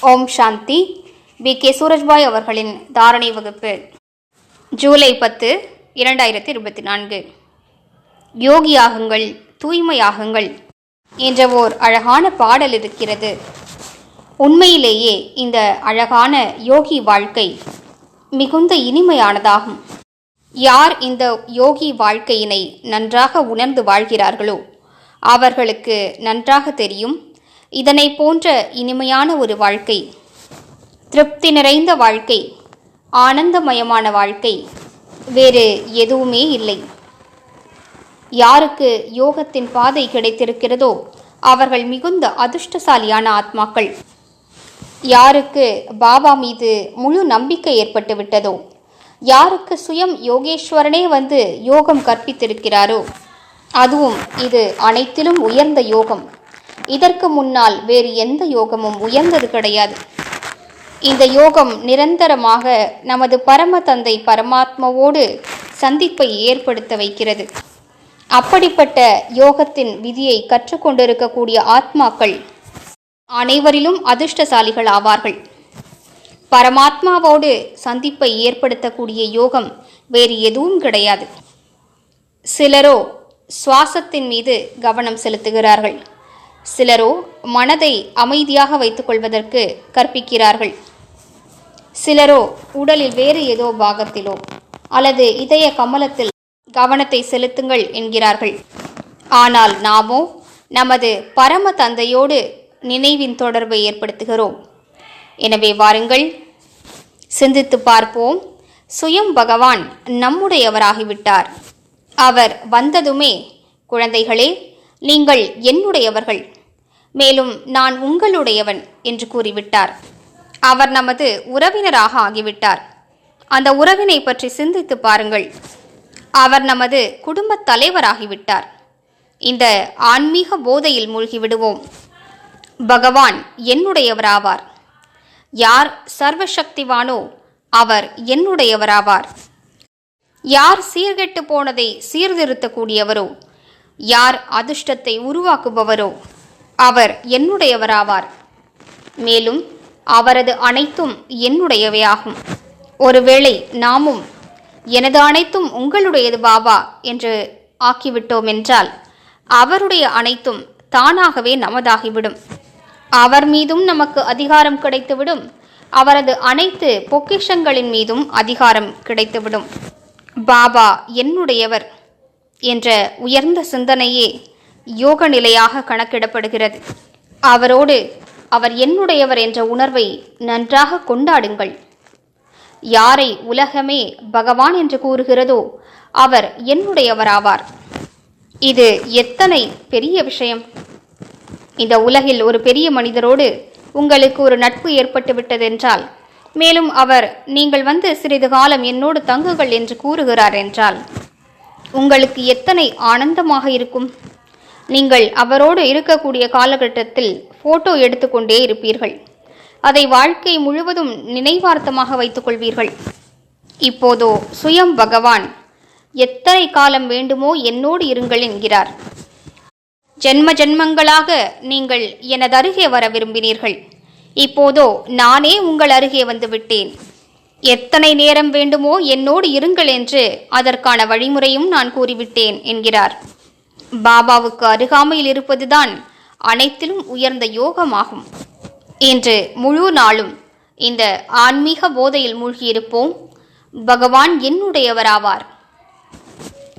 Om Shanti. We. K. Surajbhai அவர்களின் தாரணை வகுப்பு. ஜூலை பத்து இரண்டாயிரத்தி இருபத்தி நான்கு. யோகியாகுங்கள் தூய்மையாகுங்கள் என்ற ஓர் அழகான பாடல் இருக்கிறது. உண்மையிலேயே இந்த அழகான யோகி வாழ்க்கை மிகுந்த இனிமையானதாகும். யார் இந்த யோகி வாழ்க்கையினை நன்றாக உணர்ந்து வாழ்கிறார்களோ அவர்களுக்கு நன்றாக தெரியும் இதனை போன்ற இனிமையான ஒரு வாழ்க்கை திருப்தி நிறைந்த வாழ்க்கை ஆனந்தமயமான வாழ்க்கை வேறு எதுவுமே இல்லை. யாருக்கு யோகத்தின் பாதை கிடைத்திருக்கிறதோ அவர்கள் மிகுந்த அதிர்ஷ்டசாலியான ஆத்மாக்கள். யாருக்கு பாபா மீது முழு நம்பிக்கை ஏற்பட்டு விட்டதோ யாருக்கு சுயம் யோகேஸ்வரனே வந்து யோகம் கற்பித்திருக்கிறாரோ அதுவும் இது அனைத்திலும் உயர்ந்த யோகம். இதற்கு முன்னால் வேறு எந்த யோகமும் உயர்ந்தது கிடையாது. இந்த யோகம் நிரந்தரமாக நமது பரம தந்தை பரமாத்மாவோடு சந்திப்பை ஏற்படுத்த வைக்கிறது. அப்படிப்பட்ட யோகத்தின் விதியை கற்றுக்கொண்டிருக்கக்கூடிய ஆத்மாக்கள் அனைவரிலும் அதிர்ஷ்டசாலிகள் ஆவார்கள். பரமாத்மாவோடு சந்திப்பை ஏற்படுத்தக்கூடிய யோகம் வேறு எதுவும் கிடையாது. சிலரோ சுவாசத்தின் மீது கவனம் செலுத்துகிறார்கள். சிலரோ மனதை அமைதியாக வைத்துக்கொள்வதற்கு கற்பிக்கிறார்கள். சிலரோ உடலில் வேறு ஏதோ பாகத்திலோ அல்லது இதய கமலத்தில் கவனத்தை செலுத்துங்கள் என்கிறார்கள். ஆனால் நாமோ நமது பரம தந்தையோடு நினைவின் தொடர்பை ஏற்படுத்துகிறோம். எனவே வாருங்கள் சிந்தித்து பார்ப்போம். சுயம் பகவான் நம்முடையவராகிவிட்டார். அவர் வந்ததுமே குழந்தைகளே நீங்கள் என்னுடையவர்கள். மேலும் நான் உங்களுடையவன் என்று கூறிவிட்டார். அவர் நமது உறவினராக ஆகிவிட்டார். அந்த உறவினை பற்றி சிந்தித்து பாருங்கள். அவர் நமது குடும்பத் தலைவராகிவிட்டார். இந்த ஆன்மீக போதையில் மூழ்கிவிடுவோம். பகவான் என்னுடையவராவார். யார் சர்வசக்திவானோ அவர் என்னுடையவராவார். யார் சீர்கெட்டு போனதை சீர்திருத்தக்கூடியவரோ யார் அதிர்ஷ்டத்தை உருவாக்குபவரோ அவர் என்னுடையவராவார். மேலும் அவரது அனைத்தும் என்னுடையவையாகும். ஒருவேளை நாமும் எனது அனைத்தும் உங்களுடையது பாபா என்று ஆக்கிவிட்டோம் என்றால் அவருடைய அனைத்தும் தானாகவே நமதாகிவிடும். அவர் மீதும் நமக்கு அதிகாரம் கிடைத்துவிடும். அவரது அனைத்து பொக்கிஷங்களின் மீதும் அதிகாரம் கிடைத்துவிடும். பாபா என்னுடையவர் என்ற உயர்ந்த சிந்தனையே யோக நிலையாக கணக்கிடப்படுகிறது. அவரோடு அவர் என்னுடையவர் என்ற உணர்வை நன்றாக கொண்டாடுங்கள். யாரை உலகமே பகவான் என்று கூறுகிறதோ அவர் என்னுடையவராவார். இது எத்தனை பெரிய விஷயம். இந்த உலகில் ஒரு பெரிய மனிதரோடு உங்களுக்கு ஒரு நட்பு ஏற்பட்டு விட்டதென்றால் மேலும் அவர் நீங்கள் வந்து சிறிது காலம் என்னோடு தங்குங்கள் என்று கூறுகிறார் என்றால் உங்களுக்கு எத்தனை ஆனந்தமாக இருக்கும். நீங்கள் அவரோடு இருக்கக்கூடிய காலகட்டத்தில் போட்டோ எடுத்துக்கொண்டே இருப்பீர்கள். அதை வாழ்க்கை முழுவதும் நினைவார்த்தமாக வைத்துக் கொள்வீர்கள். இப்போதோ சுயம் பகவான் எத்தனை காலம் வேண்டுமோ என்னோடு இருங்கள் என்கிறார். ஜென்ம ஜென்மங்களாக நீங்கள் எனது அருகே வர விரும்பினீர்கள். இப்போதோ நானே உங்கள் அருகே வந்து விட்டேன். எத்தனை நேரம் வேண்டுமோ என்னோடு இருங்கள் என்று அதற்கான வழிமுறையும் நான் கூறிவிட்டேன் என்கிறார். பாபாவுக்கு அருகாமையில் இருப்பதுதான் அனைத்திலும் உயர்ந்த யோகமாகும். இன்று முழு நாளும் இந்த ஆன்மீக போதையில் மூழ்கியிருப்போம். பகவான் என்னுடையவராவார்.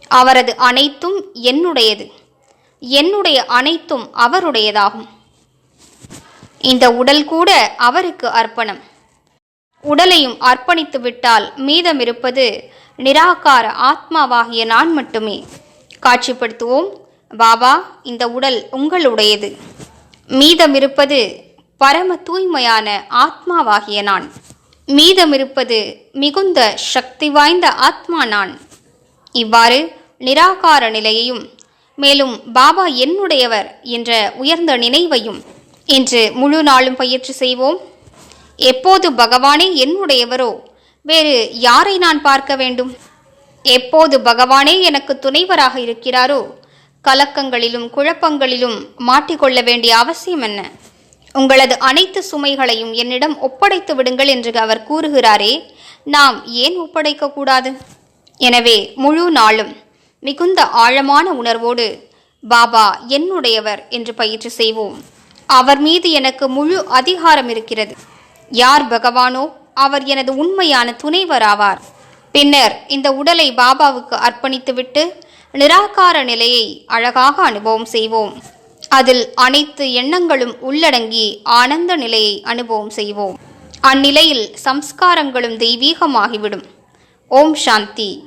அவரது அனைத்தும் என்னுடையது. என்னுடைய அனைத்தும் அவருடையதாகும். இந்த உடல் கூட அவருக்கு அர்ப்பணம். உடலையும் அர்ப்பணித்து விட்டால் மீதமிருப்பது நிராகார ஆத்மாவாகிய நான் மட்டுமே. காட்சிப்படுத்துவோம். பாபா இந்த உடல் உங்களுடையது. மீதமிருப்பது பரம தூய்மையான ஆத்மாவாகிய நான். மீதமிருப்பது மிகுந்த சக்தி வாய்ந்த ஆத்மா நான். இவ்வாறு நிராகார நிலையையும் மேலும் பாபா என்னுடையவர் என்ற உயர்ந்த நினைவையும் இன்று முழு நாளும் பயிற்சி செய்வோம். எப்போது பகவானே என்னுடையவரோ வேறு யாரை நான் பார்க்க வேண்டும்? எப்போது பகவானே எனக்கு துணைவராக இருக்கிறாரோ? கலக்கங்களிலும் குழப்பங்களிலும் மாட்டிக்கொள்ள வேண்டிய அவசியம் என்ன? உங்களது அனைத்து சுமைகளையும் என்னிடம் ஒப்படைத்து விடுங்கள் என்று அவர் கூறுகிறாரே நாம் ஏன் ஒப்படைக்க கூடாது? எனவே முழு நாளும் மிகுந்த ஆழமான உணர்வோடு பாபா என்னுடையவர் என்று பயிற்சி செய்வோம். அவர் மீது எனக்கு முழு அதிகாரம் இருக்கிறது. யார் பகவானோ அவர் எனது உண்மையான துணைவர் ஆவார் பின்னர் இந்த உடலை பாபாவுக்கு அர்ப்பணித்துவிட்டு நிராகார நிலையை அழகாக அனுபவம் செய்வோம். அதில் அனைத்து எண்ணங்களும் உள்ளடங்கி ஆனந்த நிலையை அனுபவம் செய்வோம். அந்நிலையில் சம்ஸ்காரங்களும் தெய்வீகமாகிவிடும். ஓம் சாந்தி.